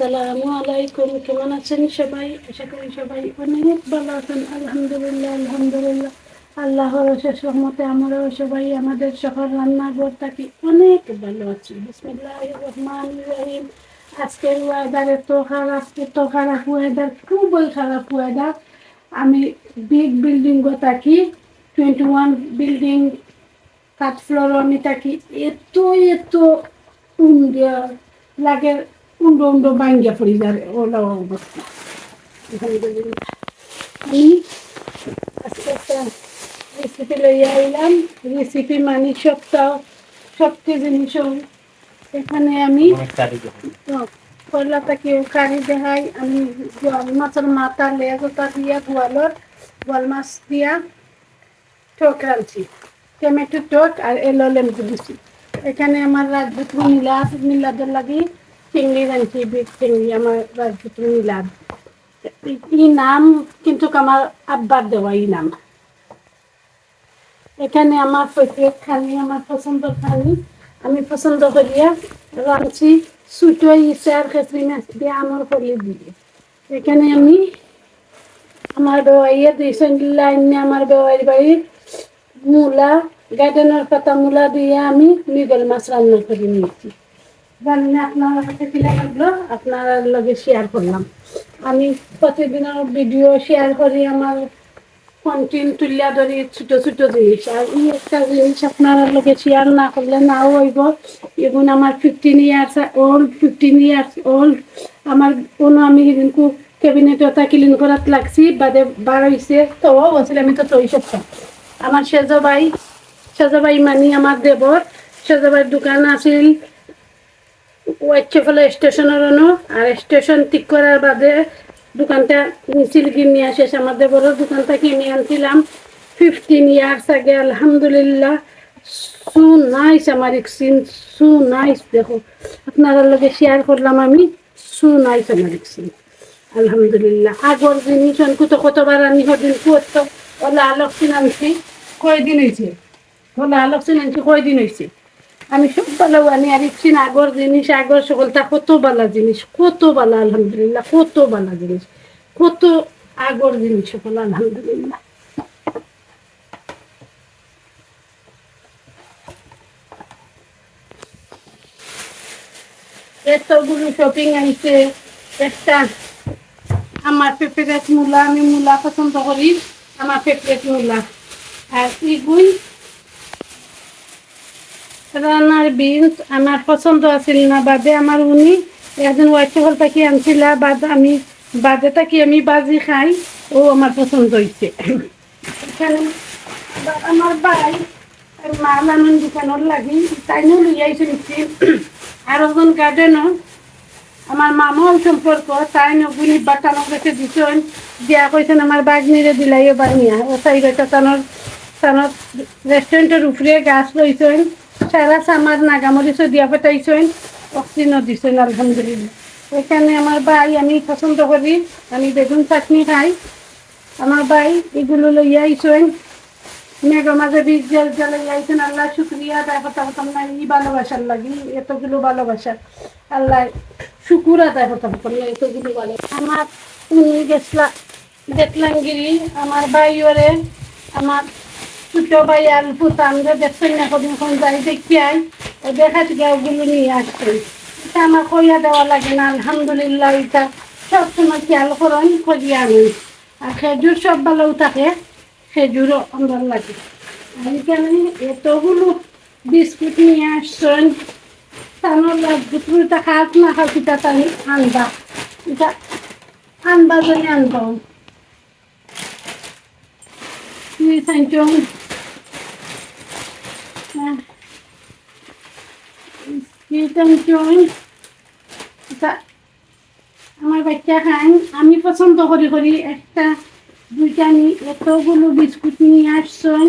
আসসালামু আলাইকুম, কেমন আছেন সবাই? আশা করি সবাই অনেক ভালো আছেন। আলহামদুলিল্লাহ আলহামদুলিল্লাহ। আল্লাহর রহমতে আমরাও সবাই আমাদের শহর, রান্নাঘর থাকি অনেক ভালো আছি। রহমান রহিম। আজকের ওয়েদার এত খারাপ এত খারাপ ওয়েদার খুবই খারাপ ওয়েদার আমি বিগ বিল্ডিং থাকি টোয়েন্টি ওয়ান বিল্ডিং কাঠ ফ্লোর আমি থাকি। এত এত লাগে উন্ডো উন্ডো ভাঙ্গিয়া পড়ি যাবে ওলা অবস্থা। আমি আজকে একটা রেসিপি লইয়া আইলাম রেসিপি মানে সপ্তাহ সবটি জিনিসও এখানে আমি কয়লাটাকে কারি দেখাই। আমি গোয়াল মাছের মাথা লেজটা দিয়া গোয়ালর গোয়াল মাছ দিয়া রাঁধছি। টমেটো টক আর এলো লেম্বু দিছি। এখানে আমার রাজপুত্র মিলাদ মিলাদের লাগি চিংড়ি রাঁধছি বিগ চিংড়ি আমার রাজপুত্র মিলাদ ই নাম কিন্তু আমার আব্বার দেওয়া ই নাম। এখানে আমার প্রত্যেক খানি, আমার পছন্দের খানি, আমি পছন্দ করিয়া রাঁধছি সুটো ইসে আর খেসরি মাছ দিয়ে আমার করিয়ে দিয়ে। এখানে আমি আমার বেওয়াইয়ে দিয়েছেন লাইন আমার বেওয়াইয়ের বাড়ির মূলা গার্ডেনের পাতা মূলা দিয়ে আমি মৃগেল মাছ রান্না করে নিয়েছি। জানি না আপনার কাছে কিনা লাগল আপনার লগে শেয়ার করলাম। আমি প্রতিদিনের ভিডিও শেয়ার করি, আমার কন্টেন্ট তুলিয়া ধরি, ছোট ছোট জিনিস। আর এই একটা জিনিস আপনার লগে শেয়ার না করলে নাও হইব। এখন আমার fifteen years old fifteen years old আমার কোনো আমি সেদিনকু কেবিনেট এটা ক্লিন করাত লাগছি, বাদে বার হয়েছে তো বলছিল আমি তো তৈ সপ্তাহ আমার সেজ ভাই মানি আমার দেবর সেজ দোকান আছিল ওয়াইচে স্টেশনের অনু আর স্টেশন ঠিক করার বাদে দোকানটা নিছিল কিনে শেষ আমাদের বড় দোকানটা কিনে আনছিলাম। ফিফটিন ইয়ার্স আগে, আলহামদুলিল্লাহ। সু নাইস আমার এক্সিন সু নাইস দেখো। আপনারা লগে শেয়ার করলাম আমি সু নাইস আমার এক্সিন আলহামদুলিল্লাহ। আগর জিনিস অনকু তো কতবার আনি হদিন কুয়ত ওলা আলোক আনছি কয়দিন হয়েছে ওলা আলোক আনছি কয়দিন হয়েছে আমি সব ভালো আনি আর ইচ্ছিন আগর জিনিস, আগর সকলটা কত বালা জিনিস, কত বালা, আলহামদুলিল্লাহ, কত বালা জিনিস, কত আগর জিনিস সকল, আলহামদুলিল্লাহ। এতগুলো শপিং আনছে একটা আমার পেঁপেরেট মূলা, আমি মূলা পছন্দ করি, আমার পেঁপেরেট মূলা। আর ইগুই রান্নার বিনস আমার পছন্দ আছিল না। বাদে আমার উনি একজন হোয়াইট চাকল পাখি আনছিল, বাদ আমি বাদে থাকি আমি বাজি খাই, ও আমার পছন্দ হয়েছে আমার ভাই মা লালন দোকানের লাগি, তাইনও লইয়া আইছে নিচ্ছি আর একজন গার্ডেনও আমার মামাও সম্পর্ক, তাই নগুনি বাটানো গেছে দিছেন। দিয়া কইছেন আমার বাগনিরে দিলাইও বানিয়া। ও তাই গেছে তানোর তানোর রেস্টুরেন্টের উপরে গাছ রইছেন সারা সামার নাগামরিচও দিয়া পেটাইছেন অক্সিজেনও দিছেন, আলহামদুলিল্লাহ। এখানে আমার ভাই আমি পছন্দ করি আমি বেগুন চাটনি খাই আমার ভাই এগুলো লইয়া আইছেন মেঘের মাঝে বীজ জল জলে আইছেন আল্লাহ শুক্রিয়া আদায় করতে পারতাম না এই ভালোবাসার লাগি, এতগুলো ভালোবাসা আল্লাহ শুকুর আদায় করতে পারতাম না এতগুলো ভালো আমার উনি গেছলা দেখলামগিরি আমার ভাই আমার ছোট ভাই আর পুতাম যে দেখছেন না কদিন কোন যাই দেখি আই। ও দেখা থেকে ওগুলো নিয়ে আসছেন এটা আমার কইয়া দেওয়া লাগে না, আলহামদুলিল্লাহ এটা। সবসময় খেয়াল করেন করিয়া আনি আর খেজুর সব ভালো থাকে, খেজুরও আমার লাগে। আর এখানে এতগুলো বিস্কুট নিয়ে আসছেন। তানোর বিস্কুটটা খাওয়াত না খাও, সেটা তাই আনবা। এটা আনবা যদি আনবা। থ্যাংক ইউ থ্যাংক ইউ এটা আমার বাচ্চা খান, আমি পছন্দ করি করি। একটা, দুইটা এতগুলো বিস্কুট নিয়ে আসছেন,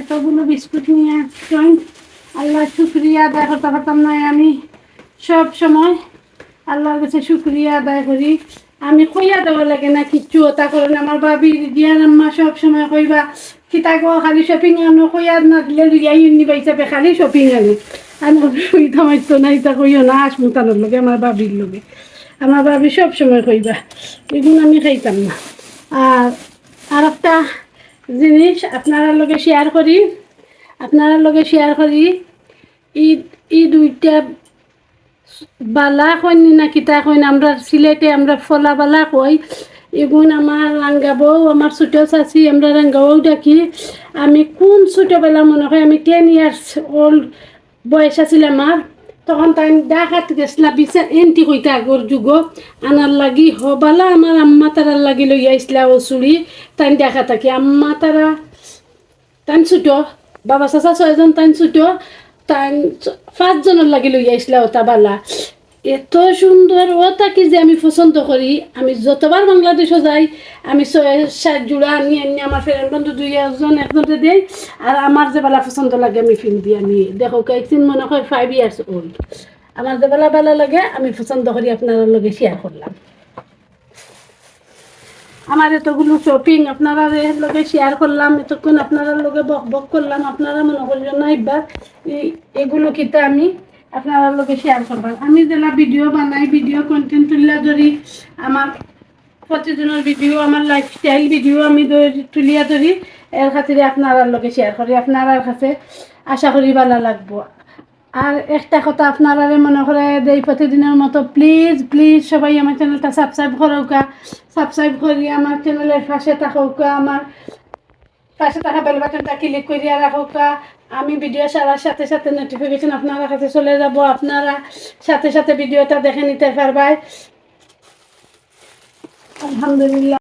এতগুলো বিস্কুট নিয়ে আসছেন। আল্লাহ শুক্রিয়া আদায় করতে পারতাম না আমি। সব সময় আল্লাহর কাছে শুক্রিয়া আদায় করি। আমি কইয়া দেওয়া লাগে না, কিচ্ছু ওটা করেন আমার বাবি দিয়ার আম্মা সব সময় কইবা, কিতা খালি শপিং আনো কইয়া না দিলে লিয়াই নিবা হিসাবে খালি শপিং আনি। আমি সুবিধা মাইতো না ইতা কইও না, আসমু তানোর লগে, আমার বাবির লগে। আমার ভাবি সব সময় কইবা, এগুলো আমি খাইতাম না। আর আর একটা জিনিস আপনারা লগে শেয়ার করি, আপনারা লগে শেয়ার করি, ঈদ ই দুইটা বালা কইন না কিতা কইন, আমরা সিলেটে আমরা ফলা বালা কই, এগুন আমার রাঙ্গাবও আমার ছোট চাচি, আমরা রাঙ্গাবও ডাকি। আমি কোন ছোটোবেলা মনে হয় আমি টেন ইয়ার্স ওল্ড বয়স আছিল আমার তখন তাই দেখাত গেছিলা বিচার এন্টি কইতা আগর যুগ আনার লাগি হবালা আমার আম্মা তারার লাগি লই আইসলা ও চুড়ি তাই দেখা থাকি আম্মা তারা তাই ছোট বাবা চাচা ছয়জন তাই ছোট তাই পাঁচজনের লাগি লই আইসলা ওটা বালা এত সুন্দর ও তাকে যে আমি পছন্দ করি। আমি যতবার বাংলাদেশও যাই, আমি সাত জোড়া আনি আনি, আমার ফ্রেন্ড বন্ধু দুই, একজন, একজনকে দেই। আর আমার যে বেলা পছন্দ লাগে, আমি ফিল দিই আমি দেখো একদিন মনে হয় ফাইভ ইয়ার্স ওল্ড আমার যে বেলা বেলা লাগে, আমি পছন্দ করি, আপনার লগে শেয়ার করলাম। আমার এতগুলো শপিং আপনারা লগে শেয়ার করলাম, এতক্ষণ আপনারা লগে বক বক করলাম, আপনারা মনে করিলেন না এবার এগুলো কিতা আমি? আপনারা লগে শেয়ার করবার আমি যেলা ভিডিও বানাই ভিডিও কন্টেন্ট তুলিয়া ধরি, আমার প্রতিদিনের ভিডিও আমার লাইফস্টাইল ভিডিও আমি তুলিয়া ধরি, এর খাতিরে আপনার লগে শেয়ার করি। আপনার কাছে আশা করি ভালো লাগবো। আর একটা কথা আপনারা মনে করে দেই, প্রতিদিনের মতো প্লিজ প্লিজ সবাই আমার চ্যানেলটা সাবস্ক্রাইব করৌকা সাবস্ক্রাইব করি, আমার চ্যানেলের পাশে থাকৌকা আমার পাশে থাকা বেল বাটনটা ক্লিক করিয়া রাখৌকা আমি ভিডিও সারার সাথে সাথে নোটিফিকেশন আপনারা কাছে চলে যাব। আপনারা সাথে সাথে ভিডিওটা দেখে নিতে পারবাই। আলহামদুলিল্লাহ।